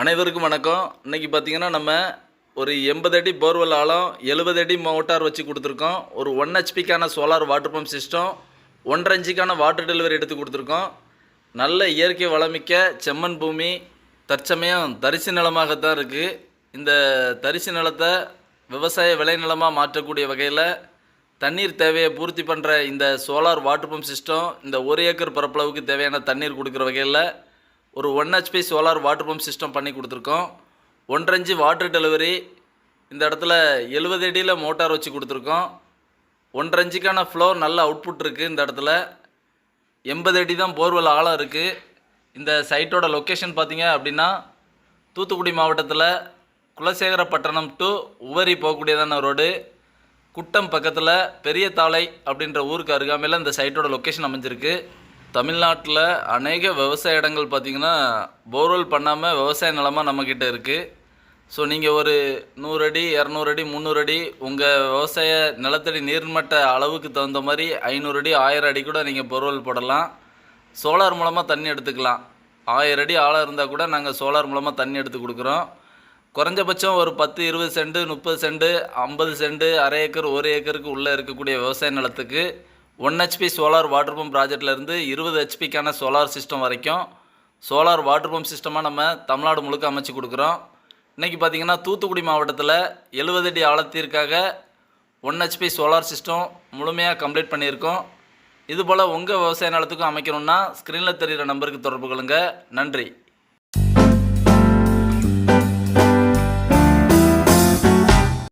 அனைவருக்கும் வணக்கம். இன்னைக்கு பார்த்தீங்கன்னா நம்ம ஒரு எண்பது அடி போர்வெல் ஆழம் எழுபது அடி மோட்டார் வச்சு கொடுத்துருக்கோம். ஒரு ஒன் ஹெச்பிக்கான சோலார் வாட்டர் பம்ப் சிஸ்டம் ஒன்றரை இன்ச்சிக்கான வாட்டர் டெலிவரி எடுத்து கொடுத்துருக்கோம். நல்ல இயற்கை வளமிக்க செம்மண் பூமி தற்சமயம் தரிசு நிலமாகத்தான் இருக்குது இந்த தரிசு நிலத்தை விவசாய விளைநிலமாக மாற்றக்கூடிய வகையில் தண்ணீர் தேவையை பூர்த்தி பண்ணுற இந்த சோலார் வாட்டர் பம்ப் சிஸ்டம் இந்த ஒரு ஏக்கர் பரப்பளவுக்கு தேவையான தண்ணீர் கொடுக்குற வகையில் ஒரு one HP solar water pump system பண்ணி கொடுத்துருக்கோம். ஒன்றரை இன்ச்சு வாட்டர் டெலிவரி இந்த இடத்துல எழுபது அடியில் மோட்டார் வச்சு கொடுத்துருக்கோம். ஒன்றரை இன்ச்சுக்கான ஃப்ளோர் நல்ல அவுட்புட் இருக்குது இந்த இடத்துல. எண்பது அடி தான் போர்வெல் ஆழம் இருக்குது இந்த சைட்டோட லொக்கேஷன் பார்த்தீங்க அப்படின்னா தூத்துக்குடி மாவட்டத்தில் குலசேகரப்பட்டினம் டு உவரி போகக்கூடியதான ரோடு குட்டம் பக்கத்தில் பெரிய தாளை அப்படின்ற ஊருக்கு அருகாமையில் இந்த சைட்டோட லொக்கேஷன் அமைஞ்சிருக்கு. தமிழ்நாட்டில் அநேக விவசாய இடங்கள் பார்த்திங்கன்னா போர்வெல் பண்ணாமல் விவசாய நிலமாக நம்மக்கிட்ட இருக்குது ஸோ நீங்கள் ஒரு நூறு அடி இரநூறு அடி முந்நூறு அடி உங்கள் விவசாய நிலத்தடி நீர்மட்ட அளவுக்கு தகுந்த மாதிரி ஐநூறு அடி ஆயிரம் அடி கூட நீங்கள் போர்வெல் போடலாம். சோலார் மூலமாக தண்ணி எடுத்துக்கலாம். ஆயிரம் அடி ஆழம் இருந்தால் கூட நாங்கள் சோலார் மூலமாக தண்ணி எடுத்து கொடுக்குறோம். குறைஞ்சபட்சம் ஒரு பத்து இருபது சென்ட் முப்பது சென்ட் ஐம்பது சென்ட் அரை ஏக்கர் ஒரு ஏக்கருக்கு உள்ளே இருக்கக்கூடிய விவசாய நிலத்துக்கு one HP solar water pump ப்ராஜெக்ட்லேருந்து இருபது ஹெச்பிக்கான சோலார் சிஸ்டம் வரைக்கும் சோலார் வாட்டர் பம்ப் சிஸ்டமாக நம்ம தமிழ்நாடு முழுக்க அமைச்சு கொடுக்குறோம். இன்றைக்கி பார்த்தீங்கன்னா தூத்துக்குடி மாவட்டத்தில் எழுபது அடி ஆழத்திற்காக ஒன் ஹெச்பி சோலார் சிஸ்டம் முழுமையாக கம்ப்ளீட் பண்ணியிருக்கோம். இதுபோல் உங்கள் விவசாய நிலத்துக்கும் அமைக்கணும்னா ஸ்க்ரீனில் தெரிகிற நம்பருக்கு தொடர்பு கொள்ளுங்கள் நன்றி.